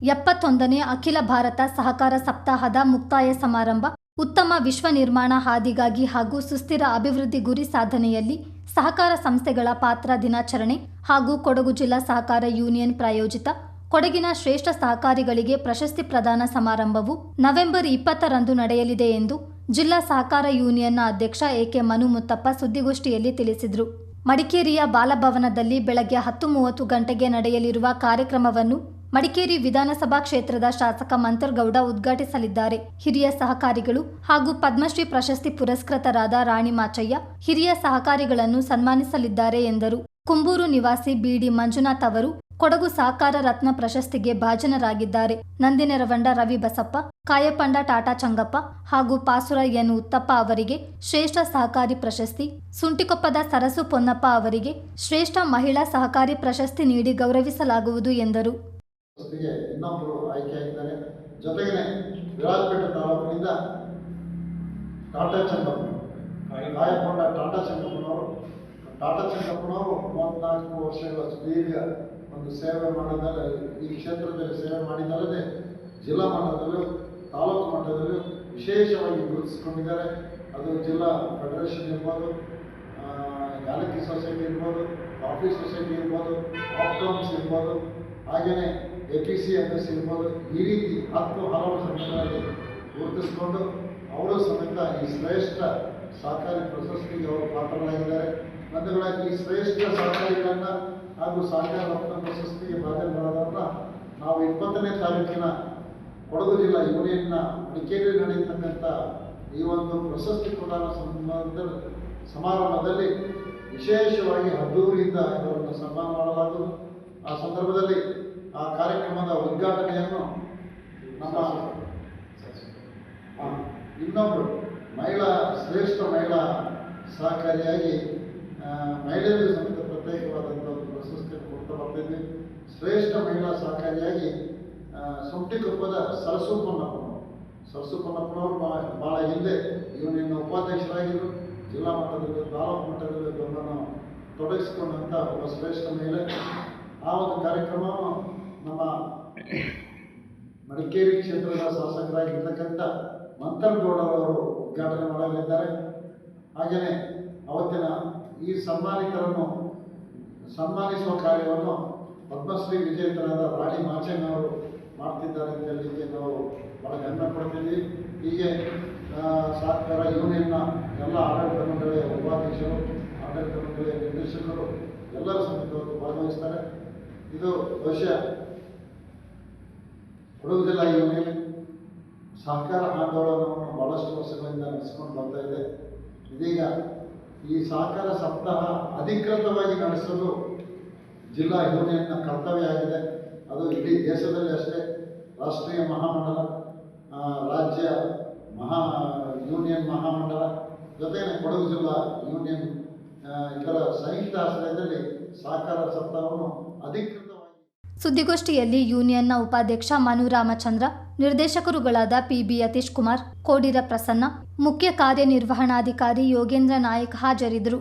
ಎಪ್ಪತ್ತೊಂದನೇ ಅಖಿಲ ಭಾರತ ಸಹಕಾರ ಸಪ್ತಾಹದ ಮುಕ್ತಾಯ ಸಮಾರಂಭ, ಉತ್ತಮ ವಿಶ್ವ ನಿರ್ಮಾಣ ಹಾದಿಗಾಗಿ ಹಾಗೂ ಸುಸ್ಥಿರ ಅಭಿವೃದ್ಧಿ ಗುರಿ ಸಾಧನೆಯಲ್ಲಿ ಸಹಕಾರ ಸಂಸ್ಥೆಗಳ ಪಾತ್ರ ದಿನಾಚರಣೆ ಹಾಗೂ ಕೊಡಗು ಜಿಲ್ಲಾ ಸಹಕಾರ ಯೂನಿಯನ್ ಪ್ರಾಯೋಜಿತ ಕೊಡಗಿನ ಶ್ರೇಷ್ಠ ಸಹಕಾರಿಗಳಿಗೆ ಪ್ರಶಸ್ತಿ ಪ್ರದಾನ ಸಮಾರಂಭವು ನವೆಂಬರ್ ಇಪ್ಪತ್ತರಂದು ನಡೆಯಲಿದೆ ಎಂದು ಜಿಲ್ಲಾ ಸಹಕಾರ ಯೂನಿಯನ್ನ ಅಧ್ಯಕ್ಷ ಎಕೆ ಮನು ಮುತ್ತಪ್ಪ ಸುದ್ದಿಗೋಷ್ಠಿಯಲ್ಲಿ ತಿಳಿಸಿದರು. ಮಡಿಕೇರಿಯ ಬಾಲಭವನದಲ್ಲಿ ಬೆಳಗ್ಗೆ ಹತ್ತು ಮೂವತ್ತು ಗಂಟೆಗೆ ನಡೆಯಲಿರುವ ಕಾರ್ಯಕ್ರಮವನ್ನು ಮಡಿಕೇರಿ ವಿಧಾನಸಭಾ ಕ್ಷೇತ್ರದ ಶಾಸಕ ಮಂತರ್ಗೌಡ ಉದ್ಘಾಟಿಸಲಿದ್ದಾರೆ. ಹಿರಿಯ ಸಹಕಾರಿಗಳು ಹಾಗೂ ಪದ್ಮಶ್ರೀ ಪ್ರಶಸ್ತಿ ಪುರಸ್ಕೃತರಾದ ರಾಣಿ ಮಾಚಯ್ಯ ಹಿರಿಯ ಸಹಕಾರಿಗಳನ್ನು ಸನ್ಮಾನಿಸಲಿದ್ದಾರೆ ಎಂದರು. ಕುಂಬೂರು ನಿವಾಸಿ ಬಿಡಿ ಮಂಜುನಾಥ್ ಅವರು ಕೊಡಗು ಸಹಕಾರ ರತ್ನ ಪ್ರಶಸ್ತಿಗೆ ಭಾಜನರಾಗಿದ್ದಾರೆ. ನಂದಿನೆರವಂಡ ರವಿ ಬಸಪ್ಪ, ಕಾಯಪಂಡ ಟಾಟಾ ಚಂಗಪ್ಪ ಹಾಗೂ ಪಾಸುರ ಎನ್ ಉತ್ತಪ್ಪ ಅವರಿಗೆ ಶ್ರೇಷ್ಠ ಸಹಕಾರಿ ಪ್ರಶಸ್ತಿ, ಸುಂಟಿಕೊಪ್ಪದ ಸರಸು ಪೊನ್ನಪ್ಪ ಅವರಿಗೆ ಶ್ರೇಷ್ಠ ಮಹಿಳಾ ಸಹಕಾರಿ ಪ್ರಶಸ್ತಿ ನೀಡಿ ಗೌರವಿಸಲಾಗುವುದು ಎಂದರು. ಇನ್ನೊಬ್ಬರು ಆಯ್ಕೆಯಾಗಿದ್ದಾರೆ. ಜೊತೆಗೆ ವಿರಾಜಪೇಟೆ ತಾಲೂಕಿನಿಂದ ಟಾಟಾ ಚಂಗಪ್ಪ ಗಾಯಕೊಂಡ ಟಾಟಾ ಚಂದ್ರಪ್ಪನವರು. ಟಾಟಾ ಚಂದಪ್ಪನವರು ಮೂವತ್ನಾಲ್ಕು ವರ್ಷಗಳ ಸುದೀರ್ಘ ಒಂದು ಸೇವೆ ಮಾಡಿದರೆ ಈ ಕ್ಷೇತ್ರದಲ್ಲಿ ಸೇವೆ ಮಾಡಿದಲ್ಲದೆ ಜಿಲ್ಲಾ ಮಟ್ಟದಲ್ಲೂ ತಾಲೂಕು ಮಟ್ಟದಲ್ಲೂ ವಿಶೇಷವಾಗಿ ಗುರುತಿಸಿಕೊಂಡಿದ್ದಾರೆ. ಅದು ಜಿಲ್ಲಾ ಫೆಡರೇಷನ್ ಇರ್ಬೋದು ಯಾಲಕ್ಕಿ ಸೊಸೈಟಿ ಇರ್ಬೋದು ಕಾಫಿ ಸೊಸೈಟಿ ಇರ್ಬೋದು ಆಪ್ಟಮ್ಸ್ ಇರ್ಬೋದು ಹಾಗೆಯೇ ಎ ಪಿ ಸಿ ಅಂತ ಎಸ್ ಇರ್ಬೋದು ಈ ರೀತಿ ಹತ್ತು ಹಲವು ಸಂಘಗಳಲ್ಲಿ ಗುರುತಿಸಿಕೊಂಡು ಅವರು ಸಮೇತ ಈ ಶ್ರೇಷ್ಠ ಸಹಕಾರಿ ಪ್ರಶಸ್ತಿಗೆ ಅವರು ಪಾತ್ರರಾಗಿದ್ದಾರೆ. ಬಂಧುಗಳಾಗಿ ಈ ಶ್ರೇಷ್ಠ ಸಹಕಾರಿಗಳನ್ನು ಹಾಗೂ ಸಹಕಾರ ರತ್ನ ಪ್ರಶಸ್ತಿಗೆ ಭಾಜನರಾದವ್ರನ್ನ ನಾವು ಇಪ್ಪತ್ತನೇ ತಾರೀಕಿನ ಕೊಡಗು ಜಿಲ್ಲಾ ಯೂನಿಯನ್ನ ಮಡಿಕೇರಿ ನಡೆಯತಕ್ಕಂಥ ಈ ಒಂದು ಪ್ರಶಸ್ತಿ ಪ್ರದಾನ ಸಂಬಂಧ ಸಮಾರಂಭದಲ್ಲಿ ವಿಶೇಷವಾಗಿ ಅದ್ದೂರಿಯಿಂದ ಇವರನ್ನು ಸನ್ಮಾನ ಮಾಡಲಾಗುವುದು. ಆ ಸಂದರ್ಭದಲ್ಲಿ ಆ ಕಾರ್ಯಕ್ರಮದ ಉದ್ಘಾಟನೆಯನ್ನು ನಮ್ಮ ಇನ್ನೊಬ್ಬರು ಮಹಿಳಾ, ಶ್ರೇಷ್ಠ ಮಹಿಳಾ ಸಹಕಾರಿಯಾಗಿ ಮಹಿಳೆಯರಿಗೆ ಸಮೇತ ಪ್ರತ್ಯೇಕವಾದಂಥ ಒಂದು ಪ್ರಶಸ್ತಿಯನ್ನು ಕೊಡ್ತಾ ಬರ್ತಿದ್ವಿ ಶ್ರೇಷ್ಠ ಮಹಿಳಾ ಸಹಕಾರಿಯಾಗಿ ಸುಂಟಿಕೊಪ್ಪದ ಸರಸು ಪೊನ್ನಪ್ಪನವರು ಸರಸು ಪೊನ್ನಪ್ಪನವರು ಭಾಳ ಹಿಂದೆ ಯೂನಿಯನ್ ಉಪಾಧ್ಯಕ್ಷರಾಗಿದ್ದರು ಜಿಲ್ಲಾ ಮಟ್ಟದಲ್ಲಿ, ತಾಲೂಕು ಮಟ್ಟದಲ್ಲಿ ತಮ್ಮನ್ನು ತೊಡಗಿಸಿಕೊಂಡಂಥ ಒಬ್ಬ ಶ್ರೇಷ್ಠ ಮಹಿಳೆ. ಆ ಒಂದು ಕಾರ್ಯಕ್ರಮ ನಮ್ಮ ಮಡಿಕೇರಿ ಕ್ಷೇತ್ರದ ಶಾಸಕರಾಗಿರ್ತಕ್ಕಂಥ ಮಂತರ್ಗೌಡರವರು ಉದ್ಘಾಟನೆ ಮಾಡಲಿದ್ದಾರೆ. ಹಾಗೆಯೇ ಅವತ್ತಿನ ಈ ಸನ್ಮಾನಿತರನ್ನು ಸನ್ಮಾನಿಸುವ ಕಾರ್ಯವನ್ನು ಪದ್ಮಶ್ರೀ ವಿಜೇತರಾದ ರಾಣಿ ಮಾಚಣ್ಣವರು ಮಾಡ್ತಿದ್ದಾರೆ ಅಂತ ಹೇಳಲಿಕ್ಕೆ ನಾವು ಬಹಳ ಹೆಮ್ಮೆ ಪಡ್ತಿದ್ದೀವಿ ಹೀಗೆ ಸಹಕಾರ ಯೂನಿಯನ್ನ ಎಲ್ಲ ಆಡಳಿತ ಮಂಡಳಿಯ ಉಪಾಧ್ಯಕ್ಷರು, ಆಡಳಿತ ಮಂಡಳಿಯ ನಿರ್ದೇಶಕರು ಎಲ್ಲರ ಸಮೇತ ಭಾಗವಹಿಸ್ತಾರೆ. ಇದು ಬಹುಶಃ ಕೊಡಗು ಜಿಲ್ಲಾ ಯೂನಿಯನ್ ಸಹಕಾರ ಆಂದೋಲನವನ್ನು ಭಾಳಷ್ಟು ವರ್ಷಗಳಿಂದ ನಡೆಸಿಕೊಂಡು ಬರ್ತಾ ಇದೆ. ಇದೀಗ ಈ ಸಹಕಾರ ಸಪ್ತಾಹ ಅಧಿಕೃತವಾಗಿ ನಡೆಸಲು ಜಿಲ್ಲಾ ಯೂನಿಯನ್ನ ಕರ್ತವ್ಯ ಆಗಿದೆ. ಅದು ಇಡೀ ದೇಶದಲ್ಲಿ ಅಷ್ಟೇ. ರಾಷ್ಟ್ರೀಯ ಮಹಾಮಂಡಲ ರಾಜ್ಯ ಮಹಾ, ಯೂನಿಯನ್ ಮಹಾಮಂಡಲ ಜೊತೆಗೆ ಕೊಡಗು ಜಿಲ್ಲಾ ಯೂನಿಯನ್ ಇದರ ಸಂಯುಕ್ತ ಆಶ್ರಯದಲ್ಲಿ ಸಹಕಾರ ಸಪ್ತಾಹವನ್ನು ಅಧಿಕೃತವಾಗಿ ಸುದ್ದಿಗೋಷ್ಠಿಯಲ್ಲಿ ಯೂನಿಯನ್ನ ಉಪಾಧ್ಯಕ್ಷ ಮನು ರಾಮಚಂದ್ರ, ನಿರ್ದೇಶಕರುಗಳಾದ ಪಿಬಿ ಯತೀಶ್ ಕುಮಾರ್ ಕೋಡಿರ ಪ್ರಸನ್ನ ಮುಖ್ಯ ಕಾರ್ಯನಿರ್ವಹಣಾಧಿಕಾರಿ ಯೋಗೇಂದ್ರ ನಾಯಕ್ ಹಾಜರಿದ್ದರು.